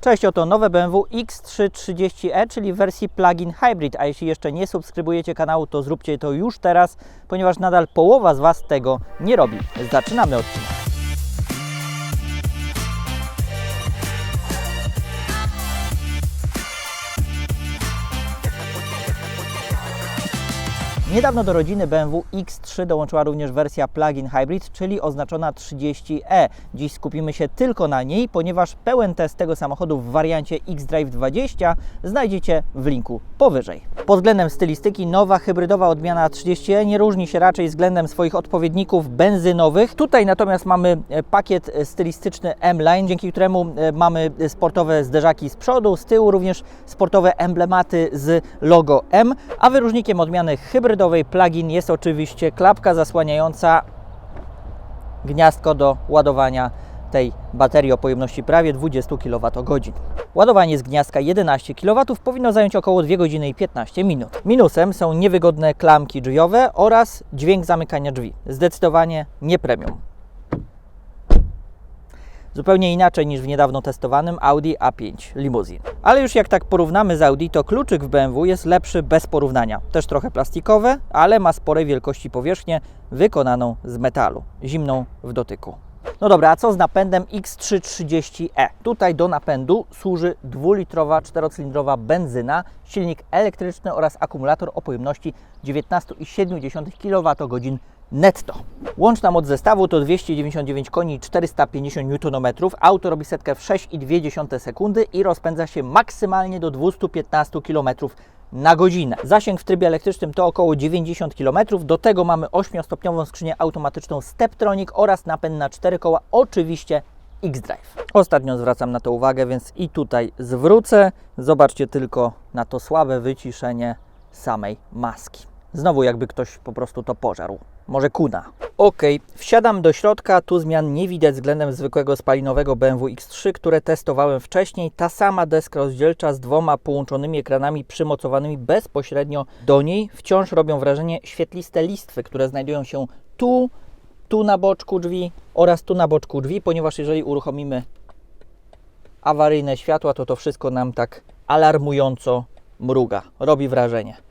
Cześć, oto nowe BMW X330e, czyli w wersji plug-in hybrid. A jeśli jeszcze nie subskrybujecie kanału, to zróbcie to już teraz, ponieważ nadal połowa z Was tego nie robi. Zaczynamy odcinek. Niedawno do rodziny BMW X3 dołączyła również wersja plug-in hybrid, czyli oznaczona 30e. Dziś skupimy się tylko na niej, ponieważ pełen test tego samochodu w wariancie X-Drive 20 znajdziecie w linku powyżej. Pod względem stylistyki nowa hybrydowa odmiana 30e nie różni się raczej względem swoich odpowiedników benzynowych. Tutaj natomiast mamy e, pakiet stylistyczny M-Line, dzięki któremu e, mamy sportowe zderzaki z przodu, z tyłu również sportowe emblematy z logo M, a wyróżnikiem odmiany hybrydowej plug-in jest oczywiście klapka zasłaniająca gniazdko do ładowania tej baterii o pojemności prawie 20 kWh. Ładowanie z gniazdka 11 kW powinno zająć około 2 godziny i 15 minut. Minusem są niewygodne klamki drzwiowe oraz dźwięk zamykania drzwi. Zdecydowanie nie premium. Zupełnie inaczej niż w niedawno testowanym Audi A5 Limousine. Ale już jak tak porównamy z Audi, to kluczyk w BMW jest lepszy bez porównania. Też trochę plastikowe, ale ma sporej wielkości powierzchnię wykonaną z metalu, zimną w dotyku. No dobra, a co z napędem X330e? Tutaj do napędu służy dwulitrowa czterocylindrowa benzyna, silnik elektryczny oraz akumulator o pojemności 19,7 kWh netto. Łączna moc zestawu to 299 koni i 450 Nm. Auto robi setkę w 6,2 sekundy i rozpędza się maksymalnie do 215 km na godzinę. Zasięg w trybie elektrycznym to około 90 km. Do tego mamy 8-stopniową skrzynię automatyczną Steptronic oraz napęd na 4 koła, oczywiście X-Drive. Ostatnio zwracam na to uwagę, więc i tutaj zwrócę. Zobaczcie tylko na to słabe wyciszenie samej maski. Znowu jakby ktoś po prostu to pożarł. Może kuna. Ok, wsiadam do środka. Tu zmian nie widać względem zwykłego spalinowego BMW X3, które testowałem wcześniej. Ta sama deska rozdzielcza z dwoma połączonymi ekranami przymocowanymi bezpośrednio do niej wciąż robią wrażenie świetliste listwy, które znajdują się tu, tu na boczku drzwi oraz tu na boczku drzwi, ponieważ jeżeli uruchomimy awaryjne światła, to to wszystko nam tak alarmująco mruga. Robi wrażenie.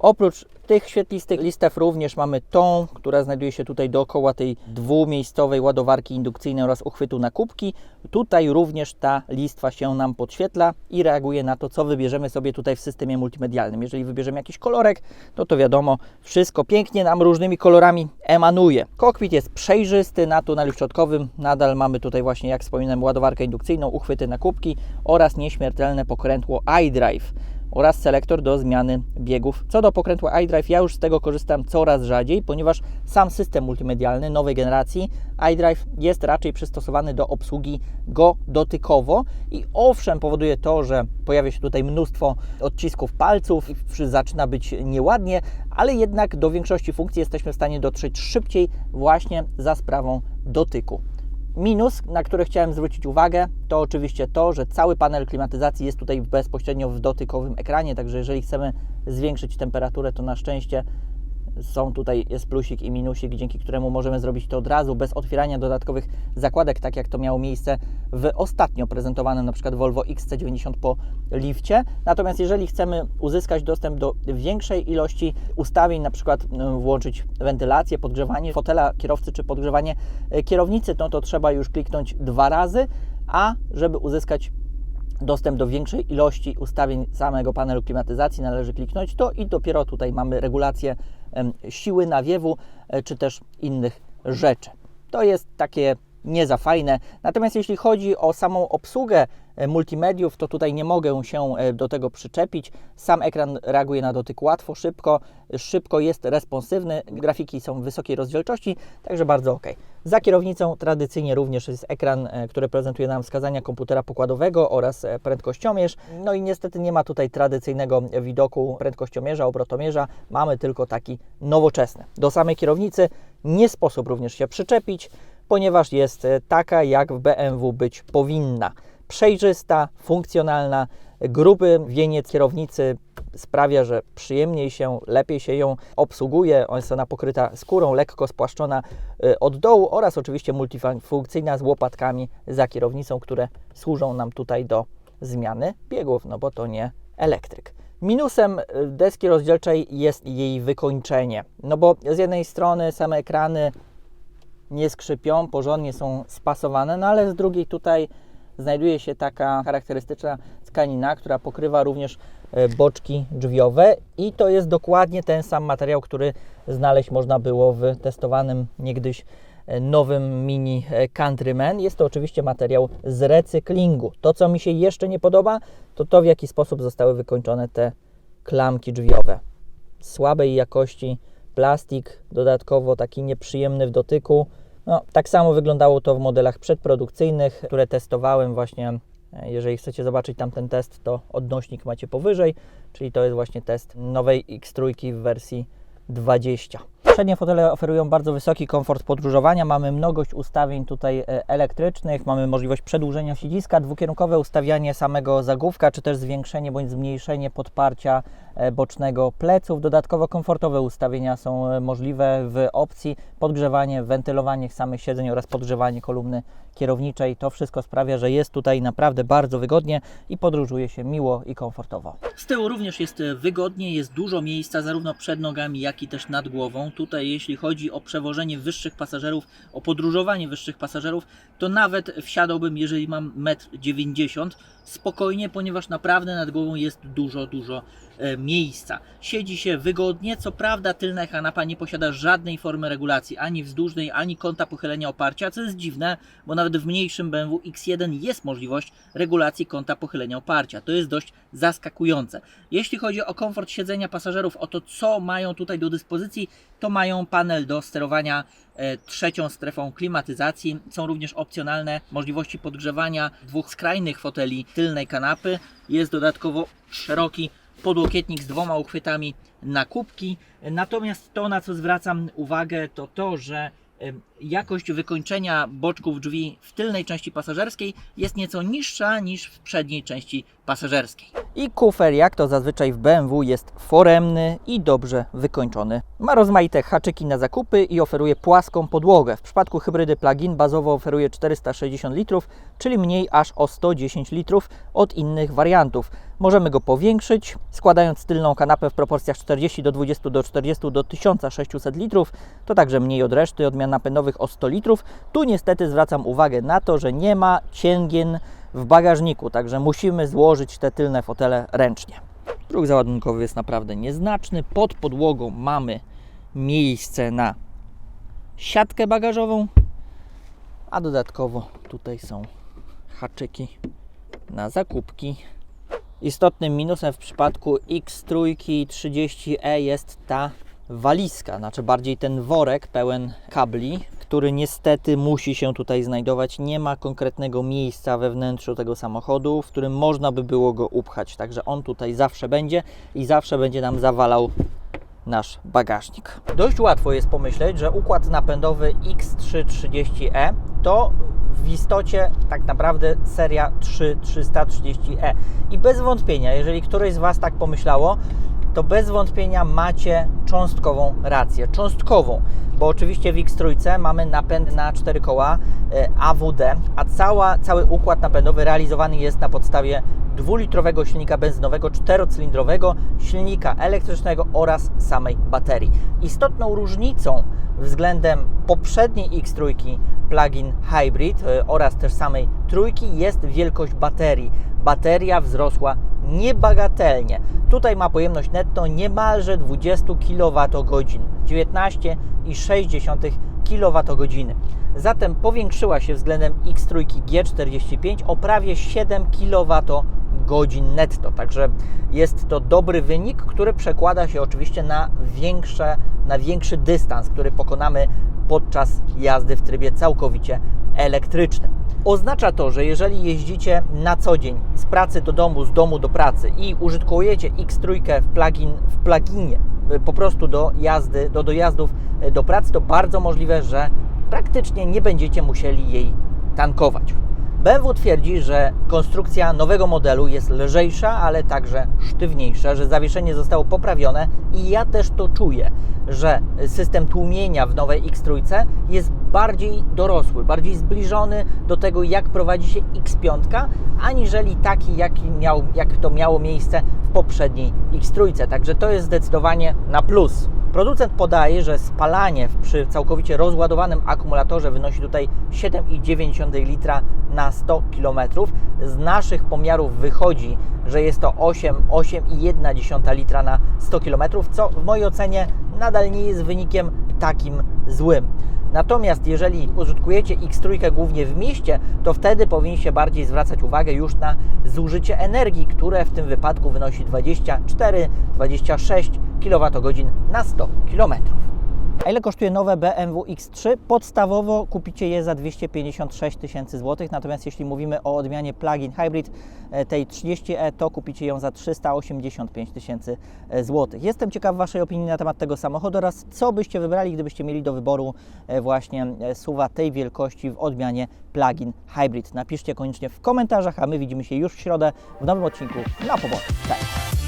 Oprócz tych świetlistych listew również mamy tą, która znajduje się tutaj dookoła tej dwumiejscowej ładowarki indukcyjnej oraz uchwytu na kubki. Tutaj również ta listwa się nam podświetla i reaguje na to, co wybierzemy sobie tutaj w systemie multimedialnym. Jeżeli wybierzemy jakiś kolorek, no to wiadomo, wszystko pięknie nam różnymi kolorami emanuje. Kokpit jest przejrzysty, na tunelu środkowym nadal mamy tutaj właśnie, jak wspominałem, ładowarkę indukcyjną, uchwyty na kubki oraz nieśmiertelne pokrętło iDrive oraz selektor do zmiany biegów. Co do pokrętła iDrive, ja już z tego korzystam coraz rzadziej, ponieważ sam system multimedialny nowej generacji iDrive jest raczej przystosowany do obsługi go dotykowo i owszem powoduje to, że pojawia się tutaj mnóstwo odcisków palców i zaczyna być nieładnie, ale jednak do większości funkcji jesteśmy w stanie dotrzeć szybciej właśnie za sprawą dotyku. Minus, na który chciałem zwrócić uwagę, to oczywiście to, że cały panel klimatyzacji jest tutaj bezpośrednio w dotykowym ekranie, także jeżeli chcemy zwiększyć temperaturę, to na szczęście są tutaj, jest plusik i minusik, dzięki któremu możemy zrobić to od razu, bez otwierania dodatkowych zakładek, tak jak to miało miejsce w ostatnio prezentowanym na przykład Volvo XC90 po lifcie. Natomiast jeżeli chcemy uzyskać dostęp do większej ilości ustawień, na przykład włączyć wentylację, podgrzewanie fotela kierowcy czy podgrzewanie e, kierownicy, no to trzeba już kliknąć dwa razy, a żeby uzyskać dostęp do większej ilości ustawień samego panelu klimatyzacji należy kliknąć to i dopiero tutaj mamy regulację siły nawiewu e, czy też innych rzeczy. To jest takie nie za fajne. Natomiast jeśli chodzi o samą obsługę e, multimediów, to tutaj nie mogę się e, do tego przyczepić. Sam ekran reaguje na dotyk łatwo, szybko, szybko jest responsywny, grafiki są wysokiej rozdzielczości, także bardzo ok. Za kierownicą tradycyjnie również jest ekran, e, który prezentuje nam wskazania komputera pokładowego oraz prędkościomierz. No i niestety nie ma tutaj tradycyjnego widoku prędkościomierza, obrotomierza, mamy tylko taki nowoczesny. Do samej kierownicy nie sposób również się przyczepić ponieważ jest e, taka, jak w BMW być powinna. Przejrzysta, funkcjonalna, gruby wieniec kierownicy sprawia, że przyjemniej się, lepiej się ją obsługuje. Jest ona pokryta skórą, lekko spłaszczona e, od dołu oraz oczywiście multifunkcyjna z łopatkami za kierownicą, które służą nam tutaj do zmiany biegów, no bo to nie elektryk. Minusem y, deski rozdzielczej jest jej wykończenie, no bo z jednej strony same ekrany nie skrzypią, porządnie są spasowane, no ale z drugiej tutaj znajduje się taka charakterystyczna tkanina, która pokrywa również e, boczki drzwiowe i to jest dokładnie ten sam materiał, który znaleźć można było w testowanym niegdyś e, nowym Mini e, Countryman. Jest to oczywiście materiał z recyklingu. To, co mi się jeszcze nie podoba, to to, w jaki sposób zostały wykończone te klamki drzwiowe. Słabej jakości plastik, dodatkowo taki nieprzyjemny w dotyku. No, tak samo wyglądało to w modelach przedprodukcyjnych, które testowałem właśnie. e, Jeżeli chcecie zobaczyć tamten test, to odnośnik macie powyżej, czyli to jest właśnie test nowej X3 w wersji 20. Przednie fotele oferują bardzo wysoki komfort podróżowania. Mamy mnogość ustawień tutaj e, elektrycznych, mamy możliwość przedłużenia siedziska, dwukierunkowe ustawianie samego zagłówka, czy też zwiększenie bądź zmniejszenie podparcia e, bocznego pleców. Dodatkowo komfortowe ustawienia są e, możliwe w opcji podgrzewanie, wentylowanie samych siedzeń oraz podgrzewanie kolumny kierowniczej. To wszystko sprawia, że jest tutaj naprawdę bardzo wygodnie i podróżuje się miło i komfortowo. Z tyłu również jest wygodnie, jest dużo miejsca zarówno przed nogami, jak i też nad głową. Tutaj jeśli chodzi o przewożenie wyższych pasażerów, o podróżowanie wyższych pasażerów, to nawet wsiadałbym, jeżeli mam 1,90 m, spokojnie, ponieważ naprawdę nad głową jest dużo, dużo e, miejsca. Siedzi się wygodnie, co prawda tylna kanapa nie posiada żadnej formy regulacji, ani wzdłużnej, ani kąta pochylenia oparcia, co jest dziwne, bo nawet w mniejszym BMW X1 jest możliwość regulacji kąta pochylenia oparcia. To jest dość zaskakujące. Jeśli chodzi o komfort siedzenia pasażerów, o to co mają tutaj do dyspozycji, to mają panel do sterowania e, trzecią strefą klimatyzacji. Są również opcjonalne możliwości podgrzewania dwóch skrajnych foteli tylnej kanapy. Jest dodatkowo szeroki podłokietnik z dwoma uchwytami na kubki. Natomiast to, na co zwracam uwagę, to to, że em, jakość wykończenia boczków drzwi w tylnej części pasażerskiej jest nieco niższa niż w przedniej części pasażerskiej. I kufer, jak to zazwyczaj w BMW, jest foremny i dobrze wykończony. Ma rozmaite haczyki na zakupy i oferuje płaską podłogę. W przypadku hybrydy plug-in bazowo oferuje 460 litrów, czyli mniej aż o 110 litrów od innych wariantów. Możemy go powiększyć, składając tylną kanapę w proporcjach 40 do 20 do 40 do 1600 litrów. To także mniej od reszty odmian napędowych o 100 litrów. Tu niestety zwracam uwagę na to, że nie ma cięgien w bagażniku, także musimy złożyć te tylne fotele ręcznie. Próg załadunkowy jest naprawdę nieznaczny. Pod podłogą mamy miejsce na siatkę bagażową, a dodatkowo tutaj są haczyki na zakupki. Istotnym minusem w przypadku X3 30e jest ta walizka, znaczy bardziej ten worek pełen kabli, który niestety musi się tutaj znajdować. Nie ma konkretnego miejsca we wnętrzu tego samochodu, w którym można by było go upchać. Także on tutaj zawsze będzie i zawsze będzie nam zawalał nasz bagażnik. Dość łatwo jest pomyśleć, że układ napędowy X330e to w istocie tak naprawdę seria 3330e. I bez wątpienia, jeżeli któreś z Was tak pomyślało, to bez wątpienia macie cząstkową rację. Cząstkową, bo oczywiście w X3 mamy napęd na 4 koła e, AWD, a cała, cały układ napędowy realizowany jest na podstawie dwulitrowego silnika benzynowego, czterocylindrowego, silnika elektrycznego oraz samej baterii. Istotną różnicą względem poprzedniej X3 plug-in hybrid e, oraz też samej trójki jest wielkość baterii. Bateria wzrosła niebagatelnie. Tutaj ma pojemność netto niemalże 20 kWh, 19,6 kWh. Zatem powiększyła się względem X3 G45 o prawie 7 kWh netto. Także jest to dobry wynik, który przekłada się oczywiście na, większe, na większy dystans, który pokonamy podczas jazdy w trybie całkowicie elektrycznym. Oznacza to, że jeżeli jeździcie na co dzień z pracy do domu, z domu do pracy i użytkujecie X3 w, plugin, w pluginie y, po prostu do jazdy, do dojazdów y, do pracy, to bardzo możliwe, że praktycznie nie będziecie musieli jej tankować. BMW twierdzi, że konstrukcja nowego modelu jest lżejsza, ale także sztywniejsza, że zawieszenie zostało poprawione i ja też to czuję, że system tłumienia w nowej X3 jest bardziej dorosły, bardziej zbliżony do tego, jak prowadzi się X5, aniżeli taki, jaki miał, jak to miało miejsce w poprzedniej X3. Także to jest zdecydowanie na plus. Producent podaje, że spalanie przy całkowicie rozładowanym akumulatorze wynosi tutaj 7,9 litra na 100 km. Z naszych pomiarów wychodzi, że jest to 8, 8,1 litra na 100 km, co w mojej ocenie nadal nie jest wynikiem takim złym. Natomiast jeżeli użytkujecie X3 głównie w mieście, to wtedy powinniście bardziej zwracać uwagę już na zużycie energii, które w tym wypadku wynosi 24-26 kWh na 100 km. A ile kosztuje nowe BMW X3? Podstawowo kupicie je za 256 tysięcy złotych, natomiast jeśli mówimy o odmianie plug-in hybrid e, tej 30e, to kupicie ją za 385 tysięcy e, złotych. Jestem ciekaw Waszej opinii na temat tego samochodu oraz co byście wybrali, gdybyście mieli do wyboru e, właśnie suwa tej wielkości w odmianie plug-in hybrid. Napiszcie koniecznie w komentarzach, a my widzimy się już w środę w nowym odcinku na Pobocze. Cześć!